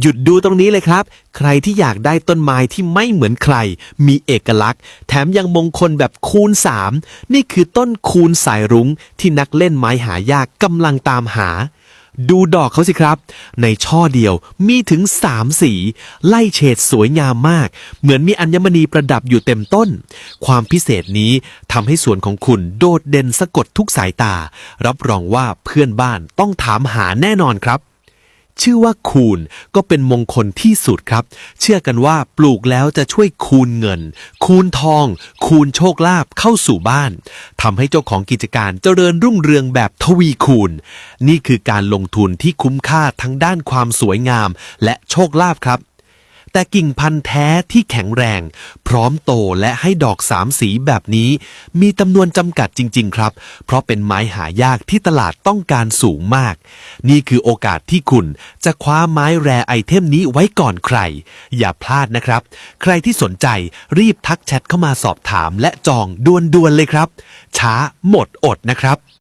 หยุดดูตรงนี้เลยครับ ใครที่อยากได้ต้นไม้ที่ไม่เหมือนใคร มีเอกลักษณ์ แถมยังมงคลแบบคูณ 3 นี่คือต้นคูณสายรุ้งที่นักเล่นไม้หายากกำลังตามหา ดูดอกเขาสิครับ ในช่อเดียวมีถึง 3 สี ไล่เฉดสวยงามมาก เหมือนมีอัญมณีประดับอยู่เต็มต้น ความพิเศษนี้ทำให้สวนของคุณโดดเด่นสะกดทุกสายตา รับรองว่าเพื่อนบ้านต้องถามหาแน่นอนครับ ชื่อว่าคูณก็เป็นมงคลที่สุดครับ เชื่อกันว่าปลูกแล้วจะช่วยคูณเงิน คูณทอง คูณโชคลาภเข้าสู่บ้านทำให้เจ้าของกิจการเจริญรุ่งเรืองแบบทวีคูณ นี่คือการลงทุนที่คุ้มค่าทั้งด้านความสวยงาม และโชคลาภครับ แต่กิ่งพันธุ์แท้ที่แข็งแรง พร้อมโตและให้ดอกสามสีแบบนี้ มีจำนวนจำกัดจริง ๆ ครับ เพราะเป็นไม้หายากที่ตลาดต้องการสูงมาก นี่คือโอกาสที่คุณจะคว้าไม้แรไอเทมนี้ไว้ก่อนใคร อย่าพลาดนะครับ ใครที่สนใจรีบทักแชทเข้ามาสอบถามและจองด่วนๆเลยครับ ช้าหมดอดนะครับ